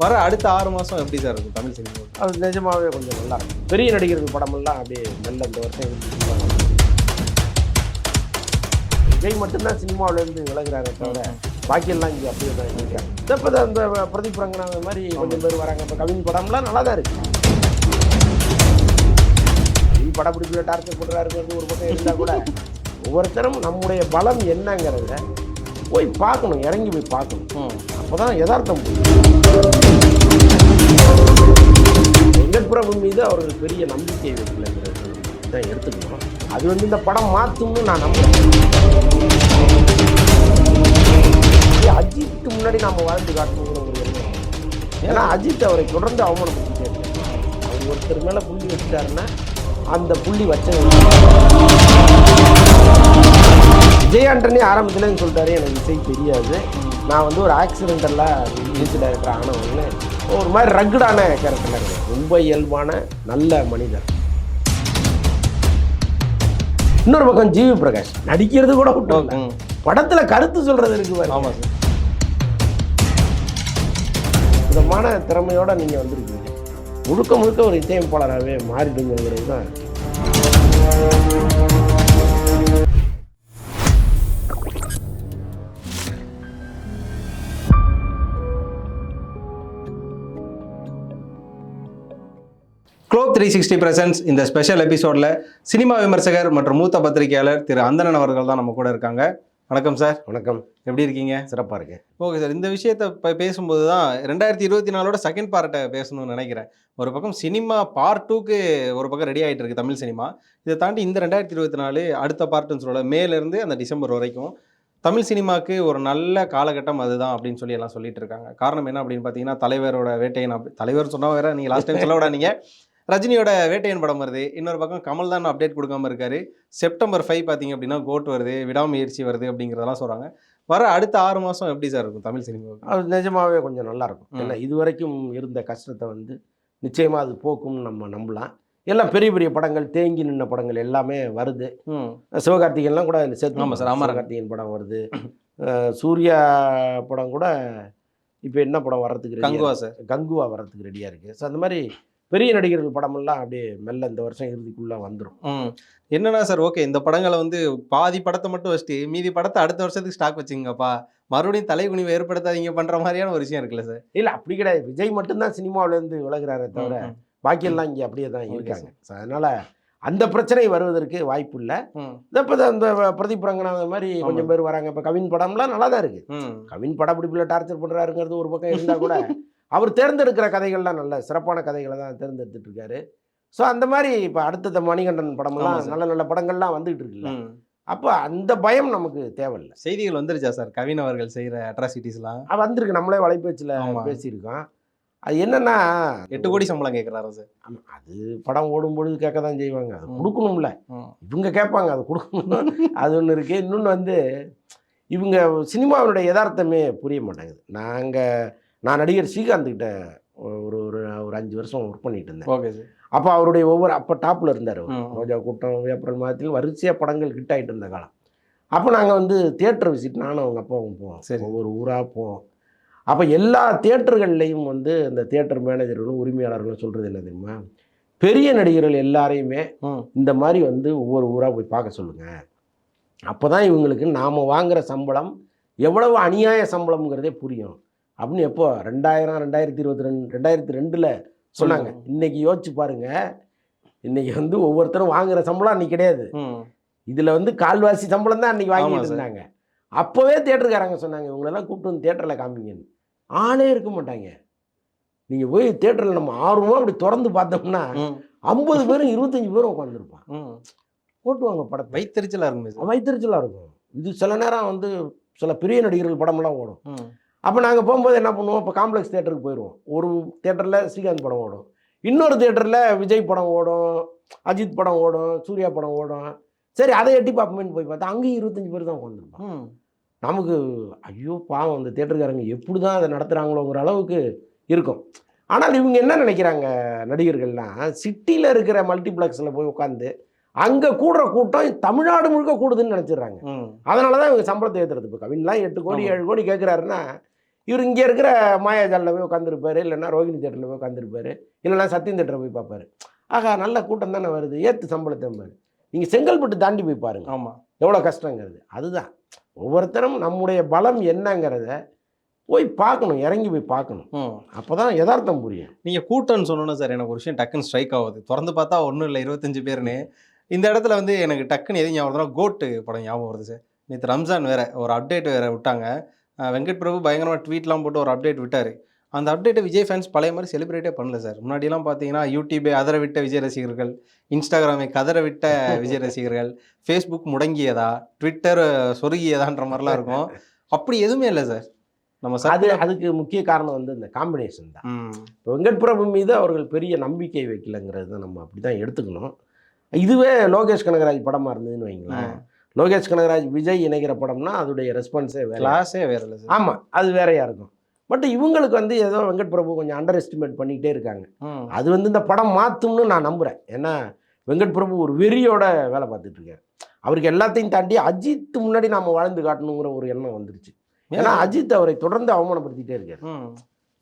வர அடுத்த ஆறு மாசம் எப்படி சார் இருக்கும் தமிழ் சினிமா? அது நிஜமாவே கொஞ்சம் நல்லா பெரிய நடிகர்கள் படமெல்லாம் அப்படியே மெல்ல இந்த வருஷம் விஜய் மட்டும்தான் சினிமாவிலேருந்து விலகுறாங்க தவிர பாக்கியெல்லாம் இங்கே அப்படியே தான் இருக்காங்க இப்போ இந்த பிரதீப் ரங்கநாதன் மாதிரி கொஞ்சம் பேர் வராங்க. இப்போ கவின் படம்லாம் நல்லா தான் இருக்கு. கவின் படப்பிடிப்பில் டார்ச்சர் பண்ணுறாருங்கிறது ஒரு பக்கம் இருந்தால் கூட ஒவ்வொருத்தரும் நம்முடைய பலம் என்னங்கிறத போய் பார்க்கணும் இறங்கி போய் பார்க்கணும். அப்போ தான் யதார்த்தம் வெங்கட்பிரபு மீது அவர்கள் பெரிய நம்பிக்கை வைக்கலைங்கிறது தான் எடுத்துக்கணும். அது வந்து இந்த படம் மாற்றும்னு நான் நம்புறேன். அஜித்துக்கு முன்னாடி நம்ம வாழ்ந்து காட்டணுங்கிற ஒரு எண்ணம். ஏன்னா அஜித் அவரை தொடர்ந்து அவமானப்படுத்திட்டே அவர் ஒருத்தர் மேலே புள்ளி வச்சுட்டாருன்னா அந்த புள்ளி வச்ச விஜய் ஆண்டனி ஆரம்பத்துலேருந்து சொல்லிட்டாரு. எனக்கு இசை தெரியாது. நான் வந்து ஒரு ஆக்சிடென்டெல்லாம் மியூசிக் டைரக்டர் ஆனவங்கன்னு ஒரு மாதிரி ரக்குடான கேரக்டர்லாம் கிடையாது ரொம்ப இயல்பான நல்ல மனிதர். இன்னொரு பக்கம் ஜிவி பிரகாஷ். நடிக்கிறது கூட விட்டோம். படத்துல கருத்து சொல்றது இருக்கு பாருங்க. ஆமா சார். விதமான திறமையோட நீங்க வந்திருக்கீங்க. முழுக்க முழுக்க ஒரு இசையமைப்பாளராகவே மாறிடுங்கிறது தான் த்ரீ சிக்ஸ்டி பிரசன்ஸ் இந்த ஸ்பெஷல் எபிசோடில் சினிமா விமர்சகர் மற்றும் மூத்த பத்திரிகையாளர் திரு அந்தணன் அவர்கள் தான் நம்ம கூட இருக்காங்க. வணக்கம் சார் வணக்கம். எப்படி இருக்கீங்க? சிறப்பா இருக்கு. ஓகே சார் இந்த விஷயத்தை இப்போ பேசும்போது தான் ரெண்டாயிரத்தி இருபத்தி நாலோட செகண்ட் பார்ட்டை பேசணும்னு நினைக்கிறேன். ஒரு பக்கம் சினிமா பார்ட் டூக்கு ஒரு பக்கம் ரெடி ஆகிட்டு இருக்கு தமிழ் சினிமா. இதை தாண்டி இந்த ரெண்டாயிரத்தி இருபத்தி நாலு அடுத்த பார்ட்டுன்னு சொல்ல மேலேருந்து அந்த டிசம்பர் வரைக்கும் தமிழ் சினிமாவுக்கு ஒரு நல்ல காலகட்டம் அதுதான் அப்படின்னு சொல்லி எல்லாம் சொல்லிட்டு இருக்காங்க. காரணம் என்ன அப்படின்னு பார்த்தீங்கன்னா தலைவரோட வேட்டையன் அப்படி தலைவர் சொன்னா வேற நீங்கள் லாஸ்ட் டைம் சொல்ல விடாதீங்க. ரஜினியோட வேட்டையன் படம் வருது. இன்னொரு பக்கம் கமல் தான் அப்டேட் கொடுக்காம இருக்காரு. செப்டம்பர் ஃபைவ் பார்த்தீங்க அப்படின்னா கோட் வருது விடாமுயற்சி வருது அப்படிங்கிறதெல்லாம் சொல்கிறாங்க வர அடுத்த ஆறு மாதம் எப்படி சார் இருக்கும் தமிழ் சினிமாவுக்கு அது நிஜமாவே கொஞ்சம் நல்லா இருக்கும். ம். ஏன்னா இதுவரைக்கும் இருந்த கஷ்டத்தை வந்து நிச்சயமா அது போக்கும்னு நம்ம நம்பலாம். எல்லாம் பெரிய பெரிய படங்கள் தேங்கி நின்ன படங்கள் எல்லாமே வருது. ம். சிவகார்த்திகேயன்லாம் கூட அதில் சேர்த்து ஆமா சார், அமரன். சிவகார்த்திகேயன் படம் வருது. சூர்யா படம் கூட இப்போ என்ன படம் வர்றதுக்கு கங்குவா? சார் கங்குவா வர்றதுக்கு ரெடியாக இருக்குது ஸோ அந்த மாதிரி பெரிய நடிகர்கள் படமெல்லாம் அப்படியே மெல்ல இந்த வருஷம் இறுதிக்குள்ளே வந்துடும் என்னன்னா சார் ஓகே இந்த படங்களை வந்து பாதி படத்தை மட்டும் வச்சுட்டு மீதி படத்தை அடுத்த வருஷத்துக்கு ஸ்டாக் வச்சுங்கப்பா மறுபடியும் தலைகுனிவை ஏற்படுத்தாதீங்க பண்ற மாதிரியான ஒரு விஷயம் இருக்குல்ல சார். இல்லை அப்படி கிடையாது. விஜய் மட்டும்தான் சினிமாவிலேருந்து விலகுறாரே தவிர பாக்கியெல்லாம் இங்கே அப்படியே தான் இருக்காங்க. ஸோ அதனால் அந்த பிரச்சனை வருவதற்கு வாய்ப்பு இல்லை இப்போ அந்த பிரதீப் ரங்கநாதன் மாதிரி கொஞ்சம் பேர் வராங்க. இப்போ கவின் படம்லாம் நல்லா தான் இருக்குது கவின் படப்பிடிப்பில் டார்ச்சர் பண்ணுறாருங்கிறது ஒரு பக்கம் இருந்தால் கூட அவர் தேர்ந்தெடுக்கிற கதைகள்லாம் நல்ல சிறப்பான கதைகளை தான் தேர்ந்தெடுத்துட்டு இருக்காரு ஸோ அந்த மாதிரி இப்போ அடுத்தது மணிகண்டன் படமெல்லாம். நல்ல நல்ல படங்கள்லாம் வந்துகிட்டு இருக்குல்ல. அப்போ அந்த பயம் நமக்கு தேவையில்லை. செய்திகள் வந்துருச்சா சார்? கவின் அவர்கள் செய்யற அட்ராசிட்டிஸ்லாம் வந்திருக்கு. நம்மளே வலைபேச்சில். பேசியிருக்கோம். அது என்னன்னா எட்டு கோடி சம்பளம் கேட்குறாரு சார்? ஆமா, அது படம் ஓடும்பொழுது கேட்க தான் செய்வாங்க. அது. கொடுக்கணும்ல. இவங்க கேட்பாங்க அது கொடுக்கணும் அது ஒன்று இருக்குது இன்னொன்று வந்து இவங்க சினிமாவினுடைய யதார்த்தமே புரிய மாட்டேங்குது. நாங்கள் நான் நடிகர் ஸ்ரீகாந்த்கிட்ட ஒரு ஒரு ஒரு அஞ்சு வருஷம் ஒர்க் பண்ணிட்டு இருந்தேன் ஓகே சார் அப்போ அவருடைய ஒவ்வொரு அப்போ டாப்பில் இருந்தார். ரோஜா கூட்டம் ஏப்ரல் மாதத்தில் வரிசையாக படங்கள் ஹிட் ஆகிட்டு இருந்த காலம். அப்போ நாங்கள் வந்து தியேட்டர் விசிட் நானும் அவங்க அப்பாவும் போவோம். சரி. ஒவ்வொரு ஊராக போவோம். அப்போ எல்லா தியேட்டர்கள்லையும் வந்து இந்த தியேட்டர் மேனேஜர்களும் உரிமையாளர்களும் சொல்கிறது என்ன தெரியுமா? பெரிய நடிகர்கள் எல்லாரையுமே இந்த மாதிரி வந்து ஒவ்வொரு ஊராக போய் பார்க்க சொல்லுங்கள் அப்போ தான் இவங்களுக்கு நாம் வாங்குற சம்பளம் எவ்வளவு அநியாய சம்பளம்ங்கிறதே புரியும். அப்படின்னு எப்போ? ரெண்டாயிரம் ரெண்டாயிரத்தி இருபத்தி ரெண்டு ரெண்டாயிரத்தி ரெண்டில் சொன்னாங்க. இன்னைக்கு யோசிச்சு பாருங்க. இன்னைக்கு வந்து ஒவ்வொருத்தரும் வாங்குற சம்பளம் அன்னைக்கு கிடையாது. இதில் வந்து கால்வாசி சம்பளம் தான் அன்னைக்கு வாங்கிட்டு. இருந்தாங்க. அப்போவே தேட்டருக்காரங்க சொன்னாங்க இவங்களெல்லாம் கூப்பிட்டு வந்து தேட்டரில் காமிங்கன்னு. ஆளே இருக்க மாட்டாங்க. நீங்கள் போய் தேட்டரில் நம்ம ஆர்வமாக அப்படி திறந்து பார்த்தோம்னா ஐம்பது பேரும் இருபத்தஞ்சி பேரும் உட்காந்துருப்பான் ம். போட்டுவாங்க படத்தை. வைத்தறிச்சலா இருக்குமே வைத்தறிச்சலாக இருக்கும். இது சில நேரம் வந்து சில பெரிய நடிகர்கள் படமெல்லாம் ஓடும். அப்போ நாங்கள் போகும்போது என்ன பண்ணுவோம்? இப்போ காம்ப்ளெக்ஸ் தேட்டருக்கு போயிடுவோம் ஒரு தேட்டரில் ஸ்ரீகாந்த் படம் ஓடும். இன்னொரு தேட்டரில் விஜய் படம் ஓடும் அஜித் படம் ஓடும் சூர்யா படம் ஓடும். சரி அதை எட்டி பார்ப்போமேன்னு போய் பார்த்தா அங்கேயும் இருபத்தஞ்சி பேர் தான் உட்காந்துருப்பான் ம், நமக்கு ஐயோ பாவம் அந்த தேட்டருக்காரங்க எப்படி தான் அதை நடத்துகிறாங்களோங்கிற அளவுக்கு இருக்கும். ஆனால் இவங்க என்ன நினைக்கிறாங்க நடிகர்கள்லாம் சிட்டியில் இருக்கிற மல்டிப்ளெக்ஸில் போய் உட்காந்து அங்கே கூடுற கூட்டம் தமிழ்நாடு முழுக்க கூடுதுன்னு நினச்சிடுறாங்க. அதனால தான் இவங்க சம்பளத்தை ஏற்றுறது இப்போ கவின்லாம் எட்டு கோடி. ஏழு கோடி கேட்குறாருன்னா இவர் இங்கே இருக்கிற மாயாஜாலில் போய் உட்காந்துருப்பாரு இல்லைன்னா ரோகிணி தேட்டரில் போய் உட்காந்துருப்பாரு இல்லைன்னா சத்தியம் தேட்டரில் போய் பார்ப்பாரு. ஆகா நல்ல கூட்டம் தானே வருது. ஏற்று சம்பளத்தை பாரு நீங்கள் செங்கல்பட்டு தாண்டி போய் பாருங்க. ஆமா. எவ்வளோ கஷ்டங்கிறது. அதுதான். ஒவ்வொருத்தரும் நம்முடைய பலம் என்னங்கிறத போய் பார்க்கணும் இறங்கி போய் பார்க்கணும். அப்போ தான் யதார்த்தம் புரியும். நீங்க கூட்டம்னு சொன்னோன்னா சார் எனக்கு ஒரு விஷயம் டக்குன்னு ஸ்ட்ரைக் ஆகுது. திறந்து பார்த்தா ஒன்றும் இல்லை இருபத்தஞ்சு பேர்னு இந்த இடத்துல வந்து எனக்கு டக்குன்னு எது ஞாபகம் கோட்டு படம் ஞாபகம் வருது சார். நேற்று ரம்ஜான் வேற ஒரு அப்டேட் வேற விட்டாங்க. வெங்கட் பிரபு பயங்கரமாக ட்வீட்லாம் போட்டு ஒரு அப்டேட் விட்டார். அந்த அப்டேட்டை விஜய் ஃபேன்ஸ் பழைய மாதிரி செலிப்ரேட்டே பண்ணல சார் முன்னாடிலாம் பார்த்தீங்கன்னா யூடியூபே அதர விட்ட விஜய் ரசிகர்கள் இன்ஸ்டாகிராமை கதற விட்ட விஜய் ரசிகர்கள் ஃபேஸ்புக் முடங்கியதா ட்விட்டர் சொருகியதான்ற மாதிரிலாம் இருக்கும். அப்படி எதுவுமே இல்லை சார் நம்ம அது அதுக்கு முக்கிய காரணம் வந்து இந்த காம்பினேஷன் தான். இப்போ வெங்கட் பிரபு மீது அவர்கள் பெரிய நம்பிக்கை வைக்கலங்கிறது நம்ம அப்படி தான் எடுத்துக்கணும். இதுவே லோகேஷ் கனகராஜ் படமாக இருந்ததுன்னு வைங்களேன். லோகேஷ் கனகராஜ் விஜய் இணைகிற படம்னா அதோடைய ரெஸ்பான்ஸே வேற. கிளாஸே வேற இல்லை ஆமாம் அது வேறையா இருக்கும். பட் இவங்களுக்கு வந்து ஏதோ வெங்கட் பிரபு கொஞ்சம் அண்டர் எஸ்டிமேட் பண்ணிக்கிட்டே இருக்காங்க. அது வந்து இந்த படம் மாற்றும்னு நான் நம்புகிறேன் ஏன்னா வெங்கட் பிரபு ஒரு வெறியோட வேலை பார்த்துட்டு இருக்காரு. அவருக்கு எல்லாத்தையும் தாண்டி அஜித் முன்னாடி நாம வாழ்ந்து காட்டணுங்கிற ஒரு எண்ணம் வந்துருச்சு. ஏன்னா அஜித் அவரை தொடர்ந்து அவமானப்படுத்திட்டே இருக்காரு.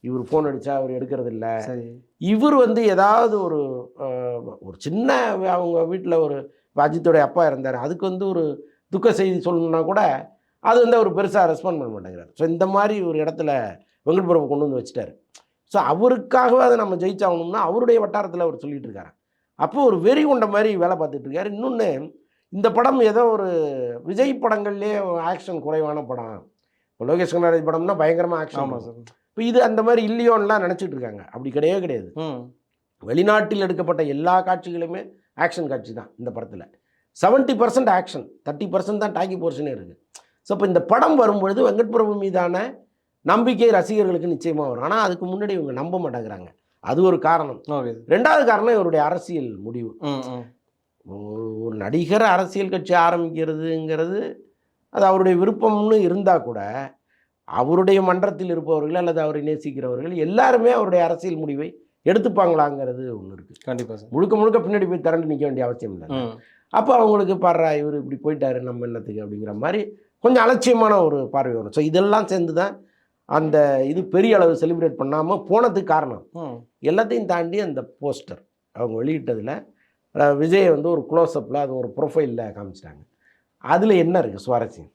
இவர் ஃபோன் அடிச்சா அவர் எடுக்கிறது இல்ல. சரி. இவர் வந்து ஏதாவது ஒரு ஒரு சின்ன அவங்க வீட்டில் ஒரு அஜித்தோடைய அப்பா இருந்தார் அதுக்கு வந்து ஒரு துக்க செய்தி சொல்லணும்னா கூட அது வந்து அவர் பெருசாக ரெஸ்பாண்ட் பண்ண மாட்டேங்கிறார். ஸோ இந்த மாதிரி ஒரு இடத்துல வெங்கட் பிரபு கொண்டு வந்து வச்சுட்டாரு. ஸோ அவருக்காகவே அதை நம்ம ஜெயிச்சாகணும்னா அவருடைய வட்டாரத்தில் அவர் சொல்லிட்டு இருக்காரு. அப்போ ஒரு வெறி கொண்ட மாதிரி வேலை பார்த்துட்டு இருக்காரு. இன்னொன்று இந்த படம் ஏதோ ஒரு விஜய் படங்கள்லேயே ஆக்ஷன் குறைவான படம். இப்போ லோகேஷ் கனகராஜ் படம்னா பயங்கரமாக ஆக்ஷன் ஆமாம் சார். இப்போ இது அந்த மாதிரி இல்லையோன்னுலாம் நினச்சிட்டு இருக்காங்க. அப்படி கிடையவே கிடையாது. வெளிநாட்டில் எடுக்கப்பட்ட எல்லா காட்சிகளுமே ஆக்ஷன் காட்சி தான் இந்த படத்தில். 70% பர்சன்ட் ஆக்ஷன் தேர்ட்டி பர்சன்ட் தான் டாக்கி போர்ஷனே இருக்குது ஸோ இப்போ இந்த படம் வரும்பொழுது வெங்கட் பிரபு மீதான நம்பிக்கை ரசிகர்களுக்கு நிச்சயமாக வரும். ஆனால் அதுக்கு முன்னாடி இவங்க நம்ப மாட்டேங்கிறாங்க. அது ஒரு காரணம். ரெண்டாவது காரணம் இவருடைய அரசியல் முடிவு. ஒரு நடிகர் அரசியல் கட்சி ஆரம்பிக்கிறதுங்கிறது அது அவருடைய விருப்பம்னு இருந்தால் கூட அவருடைய மன்றத்தில் இருப்பவர்கள் அல்லது அவரை நேசிக்கிறவர்கள் எல்லாருமே அவருடைய அரசியல் முடிவை எடுத்துப்பாங்களாங்கிறது ஒன்று இருக்குது கண்டிப்பாக சார். முழுக்க முழுக்க பின்னாடி போய் திரண்டு நிற்க வேண்டிய அவசியம் இல்லை. அப்போ அவங்களுக்கு பாடுறா இவர் இப்படி போயிட்டாரு நம்ம என்னத்துக்கு அப்படிங்கிற மாதிரி கொஞ்சம் அலட்சியமான ஒரு பார்வை வரும். ஸோ இதெல்லாம் சேர்ந்து தான் அந்த இது பெரிய அளவு செலிப்ரேட் பண்ணாமல் போனதுக்கு காரணம். எல்லாத்தையும் தாண்டி அந்த போஸ்டர் அவங்க வெளியிட்டதில் விஜயை வந்து ஒரு க்ளோஸ்அப்பில் அது ஒரு ப்ரொஃபைலில் காமிச்சிட்டாங்க. அதில் என்ன இருக்குது சுவாரஸ்யம்?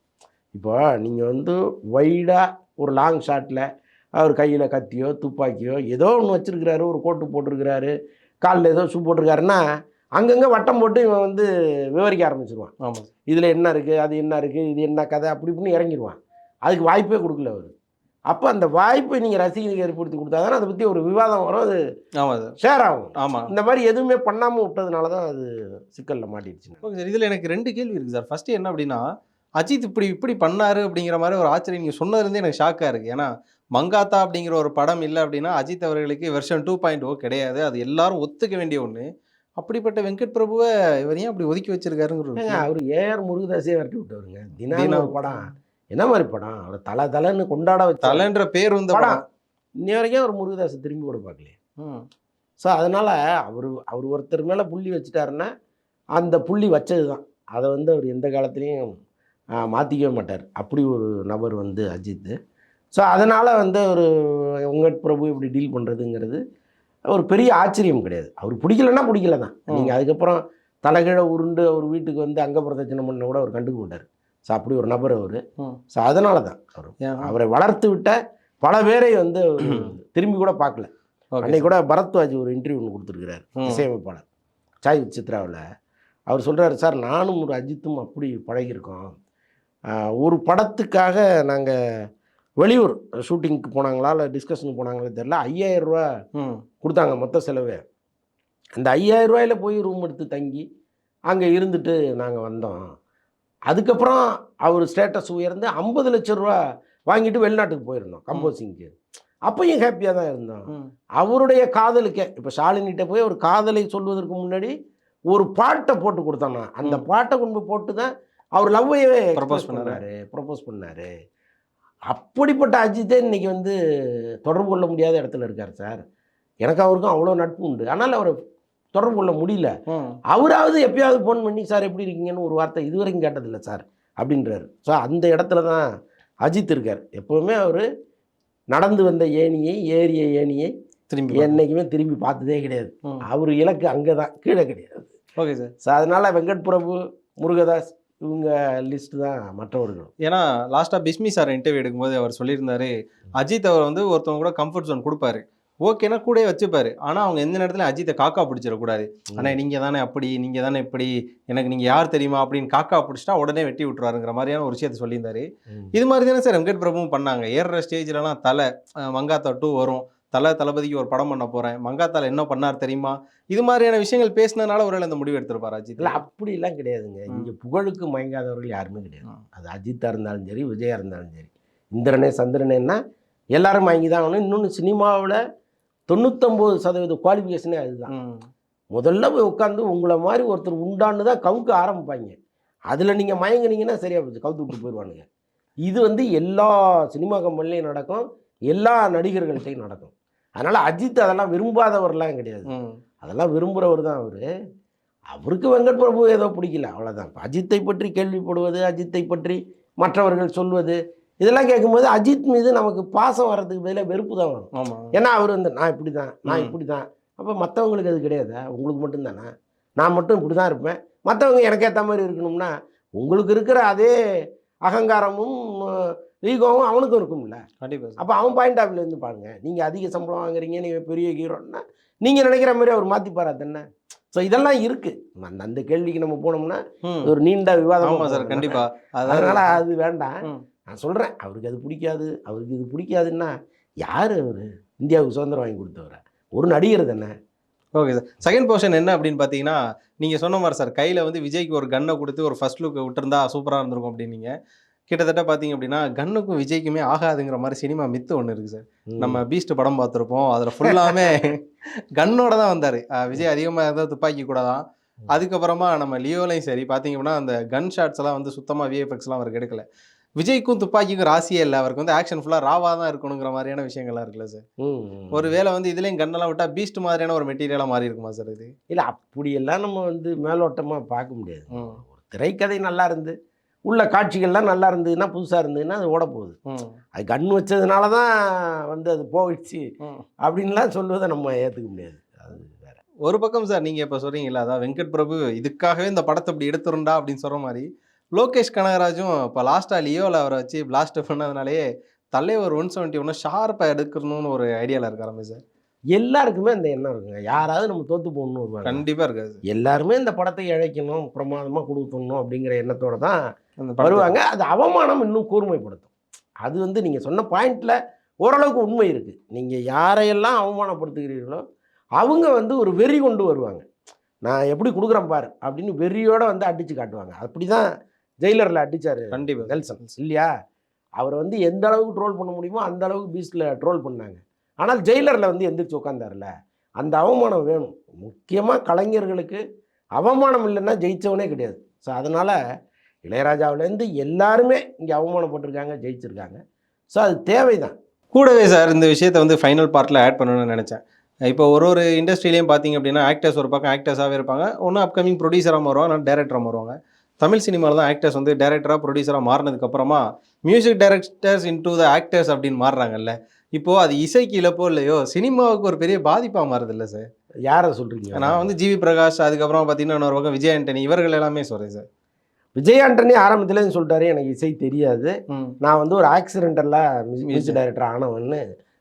இப்போ நீங்கள் வந்து வைடாக ஒரு லாங் ஷாட்டில் அவர் கையில் கத்தியோ துப்பாக்கியோ ஏதோ ஒன்று வச்சுருக்கிறாரு ஒரு கோட்டு போட்டிருக்கிறாரு காலில் ஏதோ ஷூ போட்டிருக்காருன்னா அங்கங்கே வட்டம் போட்டு இவன் வந்து விவரிக்க ஆரம்பிச்சிருவான். ஆமாம் இதில் என்ன இருக்குது அது என்ன இருக்குது இது என்ன கதை அப்படி இப்படின்னு இறங்கிடுவான் அதுக்கு வாய்ப்பே கொடுக்கல அவர். அப்போ அந்த வாய்ப்பை நீங்கள் ரசிகர்களுக்கு ஏற்படுத்தி கொடுத்தா தானே அதை பற்றி ஒரு விவாதம் வரும் அது ஆமாம் ஷேர் ஆகும். ஆமாம் இந்த மாதிரி எதுவுமே பண்ணாமல் விட்டதுனால தான் அது சிக்கலில் மாட்டிடுச்சு ஓகே சார் இதில் எனக்கு ரெண்டு கேள்வி இருக்குது சார். ஃபஸ்ட்டு என்ன அப்படின்னா அஜித் இப்படி இப்படி பண்ணாரு அப்படிங்கிற மாதிரி ஒரு ஆச்சரியம் நீங்கள் சொன்னதுலேருந்தே எனக்கு ஷாக்காக இருக்குது ஏன்னா மங்காத்தா அப்படிங்கிற ஒரு படம் இல்லை அப்படின்னா அஜித் அவர்களுக்கு வெர்ஷன் டூ பாயிண்ட் ஓ கிடையாது. அது எல்லாரும் ஒத்துக்க வேண்டிய ஒன்று அப்படிப்பட்ட வெங்கட் பிரபுவை இவர் ஏன் அப்படி ஒதுக்கி வச்சிருக்காருங்கிற அவர் ஏஆர் முருகதாஸே விரட்டி விட்டவருங்க. தினா. படம். என்ன மாதிரி படம்? அவர் தலை தலைன்னு கொண்டாட வச்ச தலைன்ற பேர் வந்த படம். இன்னி வரைக்கும் அவர் முருகதாஸை திரும்பி கூட பார்க்கலையே. ம். ஸோ அதனால் அவர் அவர் ஒருத்தர் மேலே புள்ளி வச்சுட்டாருன்னா அந்த புள்ளி வச்சது தான் அதை வந்து அவர் எந்த காலத்துலேயும் மாற்றிக்கவே மாட்டார். அப்படி ஒரு நபர் வந்து அஜித். ஸோ அதனால் வந்து ஒரு வெங்கட் பிரபு இப்படி டீல் பண்ணுறதுங்கிறது ஒரு பெரிய ஆச்சரியம் கிடையாது. அவர் பிடிக்கலன்னா பிடிக்கல தான். நீங்கள் அதுக்கப்புறம் தலைகீழ உருண்டு அவர் வீட்டுக்கு வந்து அங்க பிரதட்சணம் பண்ண கூட அவர் கண்டுக்க மாட்டார் ஸோ அப்படி ஒரு நபர் அவர். ஸோ அதனால தான் அவர்? அவரை வளர்த்து விட்ட பல பேரை வந்து திரும்பி கூட பார்க்கல. அன்னைக்கு கூட பரத்வாஜ் ஒரு இன்டர்வியூ ஒன்று கொடுத்துருக்கிறார். இசையமைப்பாளர். சாய் சித்ராவில். அவர் சொல்கிறாரு சார் நானும் ஒரு அஜித்தும் அப்படி பழகியிருக்கோம். ஒரு படத்துக்காக நாங்கள் வெளியூர் ஷூட்டிங்க்கு போனாங்களா இல்லை டிஸ்கஷனுக்கு போனாங்களே தெரில ஐயாயிரம் ரூபா ம். கொடுத்தாங்க மொத்த செலவு. அந்த ஐயாயிரம் ரூபாயில போய் ரூம் எடுத்து தங்கி அங்கே இருந்துட்டு நாங்கள் வந்தோம். அதுக்கப்புறம் அவர் ஸ்டேட்டஸ் உயர்ந்து ஐம்பது லட்ச ரூபா வாங்கிட்டு வெளிநாட்டுக்கு போயிருந்தோம் கம்போசிங்க்கு. அப்பயும் ஹாப்பியாக தான் இருந்தோம். அவருடைய காதலுக்கே இப்போ ஷாலினிகிட்ட போய் ஒரு காதலை சொல்வதற்கு முன்னாடி ஒரு பாட்டை போட்டு கொடுத்தானா அந்த. பாட்டை கொண்டு போட்டு தான் அவர் Propose ப்ரப்போஸ் பண்ணாரு. ப்ரப்போஸ் பண்ணாரு. அப்படிப்பட்ட அஜித்தே இன்னைக்கு வந்து தொடர்பு கொள்ள முடியாத இடத்துல இருக்கார் சார். எனக்கு அவருக்கும் அவ்வளோ நட்பு உண்டு. ஆனால் அவரை தொடர்பு கொள்ள முடியல. அவராவது எப்பயாவது ஃபோன் பண்ணி சார் எப்படி இருக்கீங்கன்னு ஒரு வார்த்தை இதுவரைக்கும் கேட்டதில்லை சார் அப்படின்றாரு. ஸோ அந்த இடத்துல தான் அஜித் இருக்கார். எப்போவுமே அவர் நடந்து வந்த ஏணியை ஏறிய ஏணியை திரும்பி. என்னைக்குமே திரும்பி பார்த்ததே கிடையாது. அவர் இலக்கு அங்கே தான் கீழே கிடையாது. Okay sir. ஸோ அதனால் வெங்கட் பிரபு முருகதாஸ் இவங்க லிஸ்ட் தான் மற்றவர்களும் ஏன்னா லாஸ்டா பிஸ்மி சார் இன்டர்வியூ எடுக்கும்போது அவர் சொல்லியிருந்தாரு அஜித் அவர் வந்து ஒருத்தவங்க கூட கம்ஃபர்ட் ஜோன் கொடுப்பாரு. ஓகேனா கூடயே வச்சுப்பாரு. ஆனா அவங்க எந்த நேரத்துல அஜித்தை காக்கா பிடிச்சிடக்கூடாது. அண்ணா நீங்க தானே அப்படி நீங்க தானே இப்படி எனக்கு நீங்க யார் தெரியுமா அப்படின்னு காக்கா பிடிச்சிட்டா உடனே வெட்டி விட்டுருவாருங்கிற மாதிரியான ஒரு விஷயத்த சொல்லியிருந்தாரு. இது மாதிரி தானே சார் வெங்கட் பிரபுவும் பண்ணாங்க. ஏறுற ஸ்டேஜ்லலாம் தலை மங்காத்தா டூ வரும். தலை தளபதிக்கு ஒரு படம் பண்ண போறேன். மங்காத்தால என்ன பண்ணார் தெரியுமா? இது மாதிரியான விஷயங்கள் பேசினதுனால ஒருவேளை இந்த முடிவு எடுத்திருப்பாரு அஜித்? இல்லை அப்படிலாம் கிடையாதுங்க. இங்கே புகழுக்கு மயங்காதவர்கள் யாருமே கிடையாது. அது அஜித்தாக இருந்தாலும் சரி விஜயா இருந்தாலும் சரி. இந்திரனே சந்திரனேன்னா எல்லாரும் மயங்கி தான் ஆகணும். இன்னொன்று சினிமாவில் தொண்ணூத்தொம்பது சதவீத குவாலிஃபிகேஷனே அதுதான். முதல்ல போய் உட்காந்து உங்களை மாதிரி ஒருத்தர் உண்டான்னு தான் கவுக்க ஆரம்பிப்பாங்க. அதில் நீங்கள் மயங்குனீங்கன்னா சரியா போச்சு. கவுத்து விட்டு போயிடுவானுங்க இது வந்து எல்லா சினிமா கம்பெனிலையும் நடக்கும். எல்லா நடிகர்கள்ட்டையும் நடக்கும். அதனால் அஜித் அதெல்லாம் விரும்பாதவர்லாம் கிடையாது. அதெல்லாம் விரும்புகிறவர் தான் அவர். அவருக்கு வெங்கட் பிரபு ஏதோ பிடிக்கல அவ்வளோதான் இப்ப அஜித்தை பற்றி கேள்விப்படுவது அஜித்தை பற்றி மற்றவர்கள் சொல்வது இதெல்லாம் கேட்கும்போது அஜித் மீது நமக்கு பாசம் வர்றதுக்கு பதிலாக வெறுப்பு தான் வரும். ஏன்னா அவர் வந்து நான் இப்படி தான் நான். இப்படி தான் அப்போ மற்றவங்களுக்கு அது கிடையாதா? உங்களுக்கு மட்டும்தானா? நான் மட்டும் இப்படி தான் இருப்பேன். மற்றவங்க எனக்கு ஏற்ற மாதிரி இருக்கணும்னா உங்களுக்கு இருக்கிற அதே அகங்காரமும் ஈகோவும் அவனுக்கும் இருக்கும்ல. கண்டிப்பா சார். அப்போ அவன் பாயிண்ட் ஆஃப் இருந்து பாருங்க. நீங்கள் அதிக சம்பளம் வாங்குறீங்க நீங்கள் பெரிய ஹீரோன்னா நீங்கள் நினைக்கிற மாதிரி அவர் மாற்றி பாராது என்ன? ஸோ இதெல்லாம் இருக்குது அந்த அந்த கேள்விக்கு நம்ம போனோம்னா ஒரு நீண்ட விவாதம் சார் கண்டிப்பா. அதனால அது வேண்டாம். நான் சொல்கிறேன் அவருக்கு அது பிடிக்காது அவருக்கு இது பிடிக்காதுன்னா யார் அவர்? இந்தியாவுக்கு சுதந்திரம் வாங்கி கொடுத்தவர? ஒரு நடிகர் தானே. Okay sir. செகண்ட் போர்ஷன் என்ன அப்படின்னு பார்த்தீங்கன்னா நீங்கள் சொன்ன மாதிரி சார் கையில் வந்து விஜய்க்கு ஒரு கன்னை கொடுத்து ஒரு ஃபர்ஸ்ட் லுக்கை விட்டுருந்தா சூப்பராக இருந்திருக்கும் அப்படின்னீங்க. கிட்டத்தட்ட பார்த்தீங்க அப்படின்னா கன்னுக்கும் விஜய்க்குமே ஆகாதுங்கிற மாதிரி சினிமா மித்து ஒன்று இருக்குது சார். நம்ம பீஸ்ட் படம் பார்த்துருப்போம் அதில் ஃபுல்லாமே கன்னோட தான் வந்தார். விஜய் அதிகமாக இருந்தால் துப்பாக்கி கூட தான். அதுக்கப்புறமா நம்ம லியோலையும் சரி பார்த்தீங்க அப்படின்னா அந்த கன் ஷாட்ஸ் எல்லாம் வந்து சுத்தமாக விஎஃப்எக்ஸ்லாம் அவருக்கு எடுக்கல. விஜய்க்கும் துப்பாக்கிக்கும் ராசியே இல்லை. அவருக்கு வந்து ஆக்ஷன் ஃபுல்லாக ராவாக தான் இருக்கணுங்கிற மாதிரியான விஷயங்கள்லாம் இருக்குல்ல சார். ஒரு வேளை வந்து இதுலேயும் கன்னெல்லாம் விட்டால் பீஸ்ட் மாதிரியான ஒரு மெட்டீரியலாக மாறி இருக்குமா சார் இது? இல்லை அப்படியெல்லாம் நம்ம வந்து மேலோட்டமாக பார்க்க முடியாது. ஒரு திரைக்கதை நல்லா இருந்து உள்ள காட்சிகள்லாம் நல்லா இருந்ததுன்னா புதுசாக இருந்ததுன்னா அது ஓட போகுது. அது கண் வச்சதுனால தான் வந்து அது போயிடுச்சு. அப்படின்லாம் சொல்லுவதை நம்ம ஏற்றுக்க முடியாது. அது வேற. ஒரு பக்கம் சார் நீங்கள் இப்போ சொல்கிறீங்களா அதான் வெங்கட் பிரபு இதுக்காகவே இந்த படத்தை இப்படி எடுத்துருண்டா அப்படின்னு சொல்கிற மாதிரி லோகேஷ் கனகராஜும் இப்போ லாஸ்ட்டாக லியோவில் அவரை வச்சு பிளாஸ்ட் பண்ணதுனாலேயே தலைவர் ஒன் செவன்ட்டி ஒன்று ஷார்ப்பாக எடுக்கணும்னு ஒரு ஐடியாவில் இருக்காரமே சார். எல்லாருக்குமே அந்த எண்ணம் இருக்குங்க. யாராவது நம்ம தோத்து போகணும்னு வருவாங்க கண்டிப்பாக இருக்காது எல்லாருமே இந்த படத்தை இழைக்கணும் பிரமாதமாக கொடுக்கணும் அப்படிங்கிற எண்ணத்தோட தான் வருவாங்க. அது அவமானம் இன்னும் கூர்மைப்படுத்தும். அது வந்து நீங்கள் சொன்ன பாயிண்டில் ஓரளவுக்கு உண்மை இருக்குது நீங்கள் யாரையெல்லாம் அவமானப்படுத்துகிறீர்களோ அவங்க வந்து ஒரு வெறி கொண்டு வருவாங்க. நான் எப்படி கொடுக்குறேன் பாரு அப்படின்னு வெறியோட வந்து அடித்து காட்டுவாங்க. அப்படி தான் ஜெயிலரில் அடித்தார் கண்டிப்பாக நெல்சன் இல்லையா? அவர் வந்து எந்த அளவுக்கு ட்ரோல் பண்ண முடியுமோ அந்த அளவுக்கு பீஸ்டில் ட்ரோல் பண்ணாங்க. ஆனால் ஜெயிலரில் வந்து எந்திரிச்சு உட்காந்தார்ல அந்த அவமானம் வேணும். முக்கியமாக கலைஞர்களுக்கு அவமானம் இல்லைன்னா ஜெயிச்சவனே கிடையாது. ஸோ அதனால் இளையராஜாவிலேருந்து எல்லாருமே இங்கே அவமானப்பட்டிருக்காங்க ஜெயிச்சிருக்காங்க. ஸோ அது தேவைதான். கூடவே சார் இந்த விஷயத்தை வந்து ஃபைனல் பார்ட்டில் ஆட் பண்ணணும்னு நினச்சேன். இப்போ ஒரு ஒரு இண்டஸ்ட்ரியிலையும் பார்த்தீங்க அப்படின்னா ஆக்டர்ஸ் ஒரு பக்கம் ஆக்டர்ஸாகவே இருப்பாங்க. ஒன்று அப்கமிங் ப்ரொடியூசராக வருவாங்க இல்லை டேரக்டராக வருவாங்க தமிழ் சினிமாவில் தான் ஆக்டர்ஸ் வந்து டேரக்டராக ப்ரொடியூசராக மாறினதுக்கப்புறமா music directors into the actors அப்படின்னு மாறுறாங்கல்ல. இப்போ அது இசைக்கு இழப்போ இல்லையோ சினிமாவுக்கு ஒரு பெரிய பாதிப்பாக மாறுது இல்லை சார். யாரை சொல்கிறீங்க நான் வந்து ஜிவி பிரகாஷ் அதுக்கப்புறம் பார்த்தீங்கன்னா இன்னொரு பக்கம் விஜய் ஆண்டனி இவர்கள் எல்லாமே சொல்கிறேன் சார். விஜய் ஆண்டனி ஆரம்பத்துலேருந்து சொல்லிட்டாரு. எனக்கு இசை தெரியாது. நான் வந்து ஒரு ஆக்சிடென்டலாக மியூசிக் டைரக்டர் ஆனவன்னு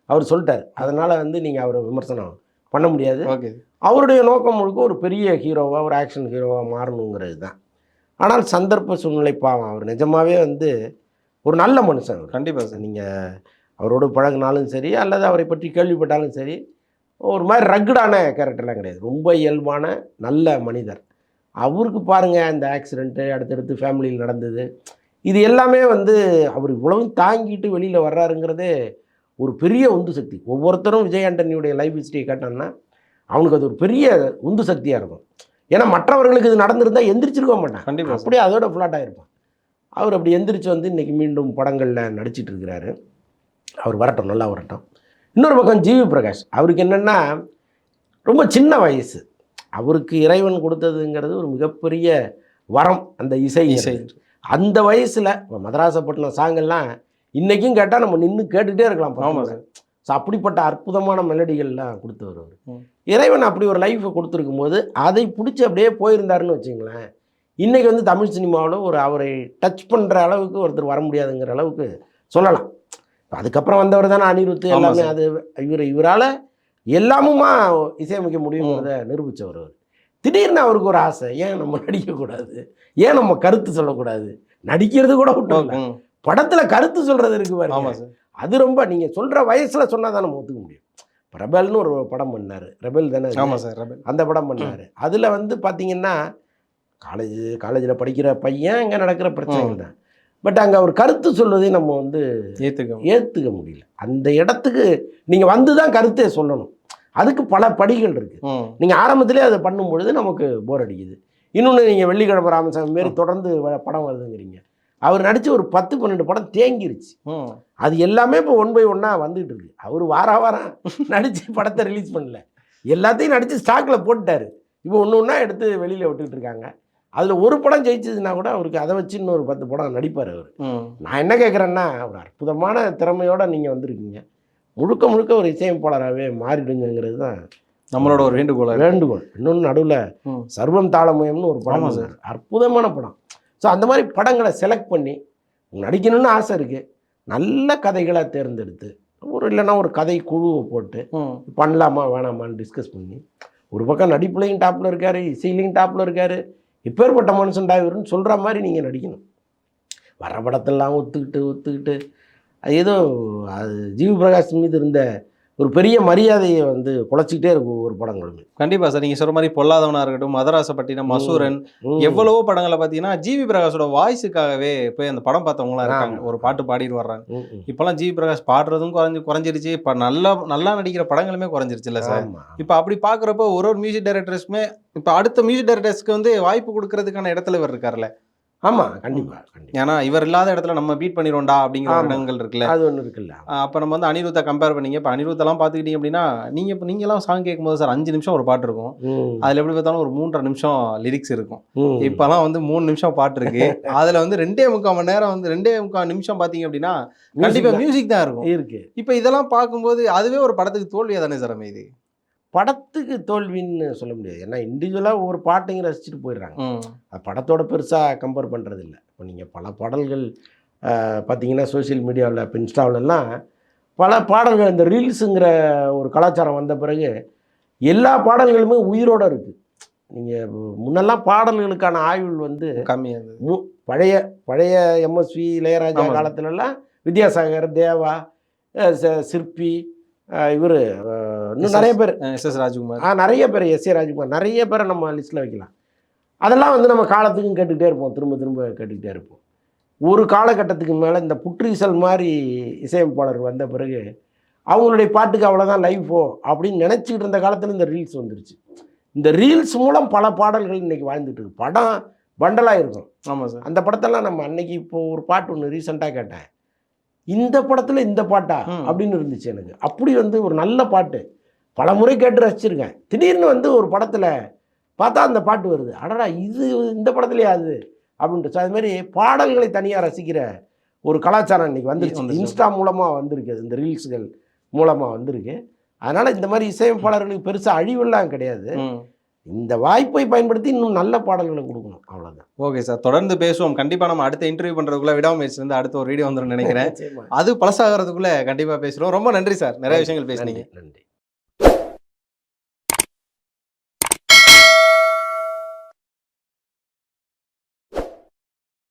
அவர் சொல்லிட்டார். அதனால் வந்து நீங்கள் அவரை விமர்சனம் பண்ண முடியாது. ஓகே. அவருடைய நோக்கம் முழுக்க ஒரு பெரிய ஹீரோவாக ஒரு ஆக்ஷன் ஹீரோவாக மாறணுங்கிறது தான். ஆனால் சந்தர்ப்ப சூழ்நிலை பாவம். அவர் நிஜமாவே வந்து ஒரு நல்ல மனுஷன் கண்டிப்பாக சார். நீங்கள் அவரோடு பழகினாலும் சரி அல்லது அவரை பற்றி கேள்விப்பட்டாலும் சரி ஒரு மாதிரி ரக்குடான கேரக்டர்லாம் கிடையாது. ரொம்ப இயல்பான நல்ல மனிதர். அவருக்கு பாருங்கள் அந்த ஆக்சிடெண்ட்டு அடுத்தடுத்து ஃபேமிலியில் நடந்தது. இது எல்லாமே வந்து அவர் இவ்வளவும் தாங்கிட்டு வெளியில் வர்றாருங்கிறதே ஒரு பெரிய உந்து சக்தி. ஒவ்வொருத்தரும் விஜய் ஆண்டனியுடைய லைஃப் ஹிஸ்டரியை கேட்டான்னா அவனுக்கு அது ஒரு பெரிய உந்து சக்தியாக இருக்கும். ஏன்னா மற்றவர்களுக்கு இது நடந்திருந்தால் எந்திரிச்சிருக்க மாட்டான். கண்டிப்பாக அப்படியே அதோட ஃப்ளாட்டாக இருப்பான் அவர் அப்படி எந்திரிச்சு வந்து இன்னைக்கு மீண்டும் படங்களில் நடிச்சிட்டு இருக்கிறாரு. அவர் வரட்டும் நல்லா வரட்டும். இன்னொரு பக்கம் ஜிவி பிரகாஷ். அவருக்கு என்னென்னா ரொம்ப சின்ன வயசு. அவருக்கு இறைவன் கொடுத்ததுங்கிறது ஒரு மிகப்பெரிய வரம் அந்த இசை இசை. அந்த வயசில் இப்போ மதராசப்பட்டினம் சாங்கெல்லாம் இன்னைக்கும் கேட்டால் நம்ம நின்று கேட்டுகிட்டே இருக்கலாம் ஆமா ஆமாம் சார் ஸோ அப்படிப்பட்ட அற்புதமான மெலடிகள்லாம் கொடுத்தவர் அவர். ம். இறைவன் அப்படி ஒரு லைஃப்பை கொடுத்துருக்கும் போது அதை பிடிச்சி அப்படியே போயிருந்தாருன்னு வச்சுங்களேன். இன்னைக்கு வந்து தமிழ் சினிமாவில் ஒரு அவரை டச் பண்ணுற அளவுக்கு ஒருத்தர் வர முடியாதுங்கிற அளவுக்கு சொல்லலாம். அதுக்கப்புறம் வந்தவர் தானே அனிருத்து எல்லாமே. அது இவர் இவரால் எல்லாமுமா இசையமைக்க முடியுங்கிறத நிரூபித்தவர் அவர். திடீர்னு அவருக்கு ஒரு ஆசை ஏன் நம்ம நடிக்கக்கூடாது? ஏன் நம்ம கருத்து சொல்லக்கூடாது? நடிக்கிறது கூட விட்டோம். படத்துல கருத்து சொல்றது இருக்கு பாருங்க. அது ரொம்ப நீங்க சொல்ற வயசுல சொன்னா தான் நம்ம ஒத்துக்க முடியும். ரெபல்னு ஒரு படம் பண்ணாரு. ரெபல் தானே சார் ரபேல் அந்த படம் பண்ணாரு. அதுல வந்து பாத்தீங்கன்னா காலேஜ் காலேஜில் படிக்கிற பையன் இங்க நடக்கிற பிரச்சனைகள் தான். பட் அங்க அவர் கருத்து சொல்வதை நம்ம வந்து ஏத்துக்க ஏத்துக்க முடியல. அந்த இடத்துக்கு நீங்க வந்து தான் கருத்தே சொல்லணும். அதுக்கு பல படிகள் இருக்கு. ம். நீங்க ஆரம்பத்திலே அதை பண்ணும் பொழுது நமக்கு போர் அடிக்குது. இன்னொன்று நீங்க வெள்ளிக்கிழமை ராமசாமி மாரி தொடர்ந்து படம் வருதுங்கிறீங்க. அவர் நடிச்ச ஒரு பத்து பன்னெண்டு படம் தேங்கிருச்சு. அது எல்லாமே இப்போ ஒன் பை ஒன்னாக வந்துட்டு இருக்கு. அவர் வார வாரம் நடிச்சு படத்தை ரிலீஸ் பண்ணல. எல்லாத்தையும் நடிச்சு ஸ்டாக்ல போட்டுட்டாரு. இப்போ ஒன்று ஒன்றா எடுத்து வெளியில் விட்டுட்டு இருக்காங்க. அதில் ஒரு படம் ஜெயிச்சதுன்னா கூட அவருக்கு அதை வச்சு இன்னொரு பத்து படம் நடிப்பார் அவர். நான் என்ன கேட்குறேன்னா ஒரு அற்புதமான திறமையோட நீங்கள் வந்திருக்கீங்க. முழுக்க முழுக்க ஒரு இசையமைப்பாளராகவே மாறிடுங்கிறது தான் நம்மளோட ஒரு வேண்டுகோள் வேண்டுகோள். இன்னொன்று நடுவில். சர்வம் தாளமயம்னு ஒரு படம் சார். அற்புதமான படம். ஸோ அந்த மாதிரி படங்களை செலக்ட் பண்ணி நடிக்கணும்னு ஆசை இருக்குது நல்ல கதைகளாக தேர்ந்தெடுத்து ஒரு இல்லைன்னா ஒரு கதை குழுவை போட்டு. பண்ணலாமா வேணாமான்னு டிஸ்கஸ் பண்ணி ஒரு பக்கம் நடிப்புலையும் டாப்பில் இருக்காரு இசையிலையும் டாப்பில் இருக்காரு இப்பேற்பட்ட மனுஷன்டா இவருன்னு சொல்கிற மாதிரி நீங்கள் நடிக்கணும். வர படத்தெல்லாம் ஒத்துக்கிட்டு ஒத்துக்கிட்டு அது ஏதோ அது ஜிவி பிரகாஷ் மீது இருந்த ஒரு பெரிய மரியாதையை வந்து குலைச்சிக்கிட்டே இருக்கும் ஒவ்வொரு படங்களுமே கண்டிப்பா சார் நீங்க சொல்ற மாதிரி பொல்லாதவனா இருக்கட்டும் மதராசப்பட்டினம் மசூரன். எவ்வளவோ படங்களை பாத்தீங்கன்னா ஜிவி பிரகாஷோட வாய்ஸுக்காகவே போய் அந்த படம் பார்த்தவங்களாம் இருக்காங்க. ஒரு பாட்டு பாடிட்டு வர்றாங்க. இப்பெல்லாம் ஜிவி பிரகாஷ் பாடுறதும் குறைஞ்சு குறைஞ்சிருச்சு இப்ப நல்லா நல்லா நடிக்கிற படங்களுமே குறைஞ்சிருச்சுல்ல சார். இப்ப அப்படி பாக்குறப்போ ஒரு ஒரு மியூசிக் டைரக்டர்ஸ்மே இப்ப அடுத்த மியூசிக் டைரக்டர்ஸ்க்கு வந்து வாய்ப்பு கொடுக்கறதுக்கான இடத்துல இவர் இருக்காருல்ல ஆமா கண்டிப்பா ஏன்னா இவர் இல்லாத இடத்துல நம்ம பீட் பண்ணிடும்டா அப்படிங்கிற. இடங்கள் இருக்குல்ல. அது ஒண்ணு இருக்குல்ல. அப்ப நம்ம வந்து அனிருத்தை கம்பேர் பண்ணீங்க. இப்ப அனிருத்தெல்லாம் பாத்துக்கிட்டீங்க அப்படின்னா நீங்க இப்ப நீங்க எல்லாம் சாங் கேட்கும்போது சார் அஞ்சு நிமிஷம் ஒரு பாட்டு இருக்கும். அதுல எப்படி பார்த்தாலும் ஒரு மூன்றரை நிமிஷம் லிரிக்ஸ் இருக்கும். ம். இப்பெல்லாம் வந்து மூணு நிமிஷம் பாட்டு இருக்கு. அதுல வந்து ரெண்டே முக்கால் மணி நேரம் வந்து ரெண்டே முக்கால் நிமிஷம் பாத்தீங்க அப்படின்னா கண்டிப்பா Music மியூசிக் தான் இருக்கும். இருக்கு. இப்ப இதெல்லாம் பார்க்கும்போது அதுவே ஒரு படத்துக்கு தோல்வியா தானே சார் அமையுது? படத்துக்கு தோல்வின்னு சொல்ல முடியாது. ஏன்னா இண்டிவிஜுவலா ஒவ்வொரு பாட்டையும் ரசிச்சுட்டு போயிடுறாங்க. அது படத்தோட பெருசா கம்பேர் பண்றது இல்ல இப்போ நீங்க பல பாடல்கள் பார்த்தீங்கன்னா சோஷியல் மீடியாவில் இப்போ இன்ஸ்டாவிலலாம் பல பாடல்கள் இந்த ரீல்ஸுங்கிற ஒரு கலாச்சாரம் வந்த பிறகு எல்லா பாடல்களுமே உயிரோட இருக்கு. நீங்க முன்னெல்லாம் பாடல்களுக்கான ஆய்வுகள் வந்து கம்மியா இருந்தது மு- பழைய பழைய எம்எஸ்வி இளையராஜா. காலத்துலலாம் வித்யாசாகர் தேவா சிற்பி இவர் இன்னும் நிறைய பேர். S S Rajkumar. ஆ நிறைய பேர் எஸ் ஏ ராஜ்குமார். நிறைய பேரை நம்ம லிஸ்ட்டில் வைக்கலாம். அதெல்லாம் வந்து நம்ம காலத்துக்கும் கேட்டுக்கிட்டே இருப்போம். திரும்ப திரும்ப கேட்டுக்கிட்டே இருப்போம். ஒரு காலகட்டத்துக்கு மேலே இந்த புற்றீசல் மாதிரி இசையமைப்பாளர் வந்த பிறகு அவங்களுடைய பாட்டுக்கு அவ்வளோதான் லைஃபோ அப்படின்னு நினச்சிக்கிட்டு இருந்த காலத்தில் இந்த ரீல்ஸ் வந்துருச்சு. இந்த ரீல்ஸ் மூலம் பல பாடல்கள் இன்னைக்கு வாழ்ந்துட்டு இருக்கு. படம் பண்டலாக இருக்கும். ஆமா சார். அந்த படத்தெல்லாம் நம்ம அன்னைக்கு இப்போ ஒரு பாட்டு ஒன்று ரீசெண்டாக கேட்டேன். இந்த படத்தில் இந்த பாட்டா. அப்படின்னு இருந்துச்சு எனக்கு. அப்படி வந்து ஒரு நல்ல பாட்டு. பல முறை கேட்டு ரசிச்சிருக்கேன். திடீர்னு வந்து ஒரு படத்தில் பார்த்தா அந்த பாட்டு வருது. அடடா இது இந்த படத்துலயே அது? அப்படின்ட்டு. So, அது மாதிரி பாடல்களை தனியாக ரசிக்கிற ஒரு கலாச்சாரம் இன்னைக்கு வந்துருச்சு. இன்ஸ்டா மூலமாக வந்திருக்கு. அது, இந்த ரீல்ஸுகள் மூலமாக வந்திருக்கு. அதனால் இந்த மாதிரி இசையமைப்பாளர்களுக்கு பெருசாக அழிவெல்லாம் கிடையாது. இந்த வாய்ப்பை பயன்படுத்தி இன்னும் நல்ல பாடல்களை கொடுக்கணும். அவ்வளோதான் ஓகே சார். தொடர்ந்து பேசுவோம். கண்டிப்பா நம்ம அடுத்த இன்டர்வியூ பண்றதுக்குள்ள விடாமுயற்சி இருந்து அடுத்த ஒரு வீடியோ வந்துடும் நினைக்கிறேன். அது பழசாகிறதுக்குள்ள கண்டிப்பா பேசுறோம். ரொம்ப நன்றி சார். நிறைய விஷயங்கள் பேசுனீங்க. நன்றி.